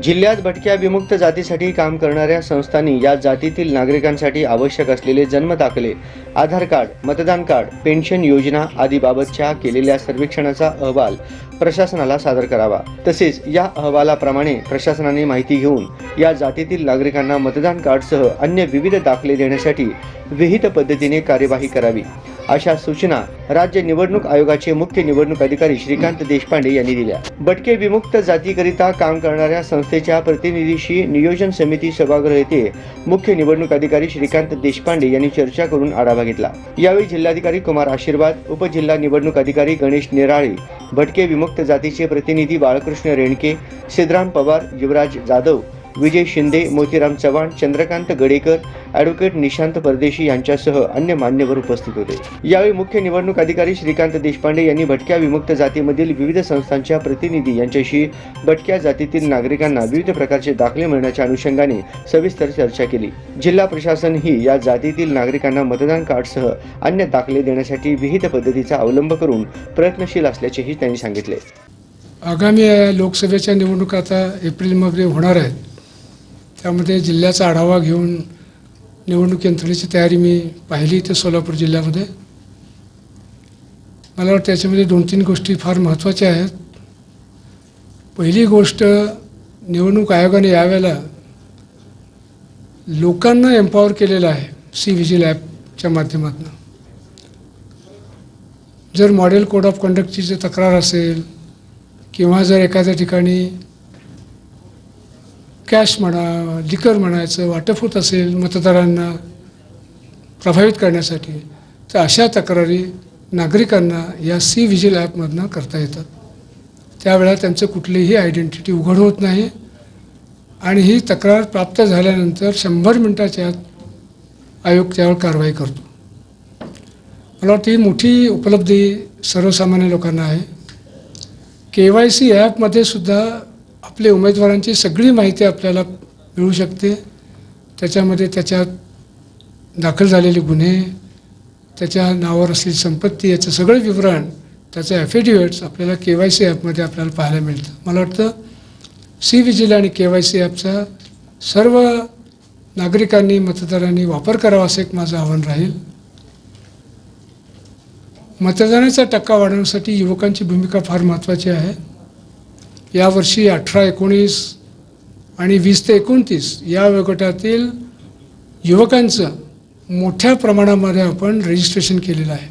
जिल्ह्यात भटक्या विमुक्त जातीसाठी काम करणाऱ्या संस्थांनी या जातीतील नागरिकांसाठी आवश्यक असलेले जन्म दाखले आधार कार्ड मतदान कार्ड पेन्शन योजना आदी बाबतच्या केलेल्या सर्वेक्षणाचा अहवाल प्रशासनाला सादर करावा. तसेच या अहवालाप्रमाणे प्रशासनाने माहिती घेऊन या जातीतील नागरिकांना मतदान कार्डसह अन्य विविध दाखले देण्यासाठी विहित पद्धतीने कार्यवाही करावी. अशा सूचना राज्य निवडणूक आयोगाचे मुख्य निवडणूक अधिकारी श्रीकांत देशपांडे यांनी दिल्या. भटके विमुक्त जातीकरिता काम करणाऱ्या संस्थेच्या प्रतिनिधीशी नियोजन समिती सभागृह येथे मुख्य निवडणूक अधिकारी श्रीकांत देशपांडे यांनी चर्चा करून आढावा घेतला. यावेळी जिल्हाधिकारी कुमार आशीर्वाद उपजिल्हा निवडणूक अधिकारी गणेश निराळे भटके विमुक्त जातीचे प्रतिनिधी बाळकृष्ण रेणके सिद्धराम पवार युवराज जाधव विजय शिंदे मोतीराम चव्हाण चंद्रकांत गडेकर ॲडव्होकेट निशांत परदेशी यांच्यासह अन्य मान्यवर उपस्थित होते. यावेळी मुख्य निवडणूक अधिकारी श्रीकांत देशपांडे यांनी भटक्या विमुक्त जातीमधील विविध संस्थांच्या प्रतिनिधी यांच्याशी भटक्या जातीतील नागरिकांना विविध प्रकारचे दाखले मिळण्याच्या अनुषंगाने सविस्तर चर्चा केली. जिल्हा प्रशासन ही या जातीतील नागरिकांना मतदान कार्डसह अन्य दाखले देण्यासाठी विहित पद्धतीचा अवलंब करून प्रयत्नशील असल्याचेही त्यांनी सांगितले. आगामी लोकसभेच्या निवडणुका आता एप्रिलमध्ये होणार आहेत. त्यामध्ये जिल्ह्याचा आढावा घेऊन निवडणूक यंत्रणेची तयारी मी पाहिली इथे सोलापूर जिल्ह्यामध्ये. मला वाटतं त्याच्यामध्ये दोन तीन गोष्टी फार महत्त्वाच्या आहेत. पहिली गोष्ट निवडणूक आयोगाने यावेळेला लोकांना एम्पॉवर केलेलं आहे सी व्हिजिल ॲपच्या माध्यमातून. जर मॉडेल कोड ऑफ कंडक्टची जर तक्रार असेल किंवा जर एखाद्या ठिकाणी कॅश म्हणा लिकर म्हणायचं वाटप होत असेल मतदारांना प्रभावित करण्यासाठी तर अशा तक्रारी नागरिकांना या सी व्हिजिल ॲपमधनं करता येतात. त्यावेळेला त्यांचं कुठलीही आयडेंटिटी उघड होत नाही आणि ही तक्रार प्राप्त झाल्यानंतर शंभर मिनटाच्या आत आयोग त्यावर कारवाई करतो. मला वाटतं ही मोठी उपलब्धी सर्वसामान्य लोकांना आहे. के वाय सी ॲपमध्ये सुद्धा आपले उमेदवारांची सगळी माहिती आपल्याला मिळू शकते. त्याच्यामध्ये त्याच्यात दाखल झालेले गुन्हे त्याच्या नावावर असलेली संपत्ती याचं सगळं विवरण त्याचं ॲफिडेविट्स आपल्याला के वाय सी ॲपमध्ये आपल्याला पाहायला मिळतं. मला वाटतं सी विजिल आणि के वाय सी ॲपचा सर्व नागरिकांनी मतदारांनी वापर करावा असं एक माझं आव्हान राहील. मतदानाचा टक्का वाढवण्यासाठी युवकांची भूमिका फार महत्त्वाची आहे. यावर्षी अठरा एकोणीस आणि वीस ते एकोणतीस या वयोगटातील युवकांचं मोठ्या प्रमाणामध्ये आपण रजिस्ट्रेशन केलेलं आहे.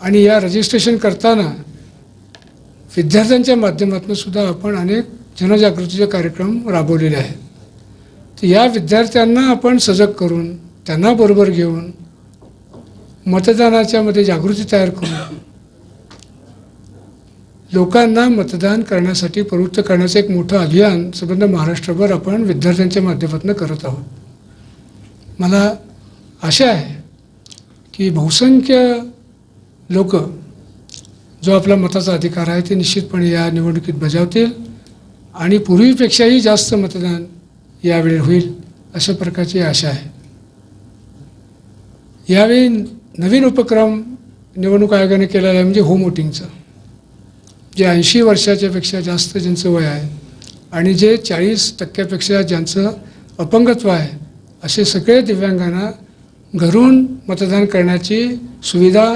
आणि या रजिस्ट्रेशन करताना विद्यार्थ्यांच्या माध्यमातून सुद्धा आपण अनेक जनजागृतीचे कार्यक्रम राबवलेले आहेत. तर या विद्यार्थ्यांना आपण सजग करून त्यांना बरोबर घेऊन मतदानाच्यामध्ये जागृती तयार करून लोकांना मतदान करण्यासाठी प्रवृत्त करण्याचं एक मोठं अभियान संबंध महाराष्ट्रभर आपण विद्यार्थ्यांच्या माध्यमातून करत आहोत. मला आशा आहे की बहुसंख्य लोक जो आपला मताचा अधिकार आहे ते निश्चितपणे या निवडणुकीत बजावतील आणि पूर्वीपेक्षाही जास्त मतदान यावेळी होईल अशा प्रकारची आशा आहे. यावेळी नवीन उपक्रम निवडणूक आयोगाने केलेला आहे म्हणजे होम वोटिंगचा. जे ऐंशी वर्षाच्यापेक्षा जास्त ज्यांचं वय आहे आणि जे चाळीस टक्क्यापेक्षा ज्यांचं अपंगत्व आहे असे सगळे दिव्यांगांना घरून मतदान करण्याची सुविधा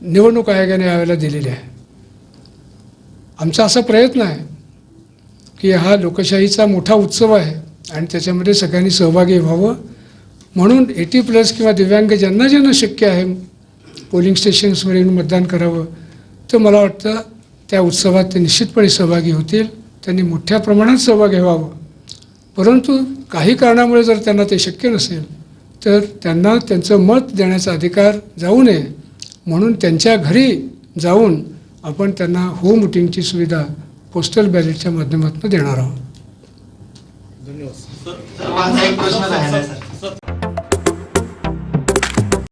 निवडणूक आयोगाने यावेळेला दिलेली आहे. आमचा असा प्रयत्न आहे की हा लोकशाहीचा मोठा उत्सव आहे आणि त्याच्यामध्ये सगळ्यांनी सहभागी व्हावं. म्हणून एटी प्लस किंवा दिव्यांग ज्यांना ज्यांना शक्य आहे पोलिंग स्टेशन्सवर येऊन मतदान करावं तर मला वाटतं त्या उत्सवात ते निश्चितपणे सहभागी होतील. त्यांनी मोठ्या प्रमाणात सहभागी व्हावं. परंतु काही कारणामुळे जर त्यांना ते शक्य नसेल तर त्यांना त्यांचं मत देण्याचा अधिकार जाऊ नये. म्हणून त्यांच्या घरी जाऊन आपण त्यांना होम वोटिंगची सुविधा पोस्टल बॅलेटच्या माध्यमातून देणार आहोत. सर.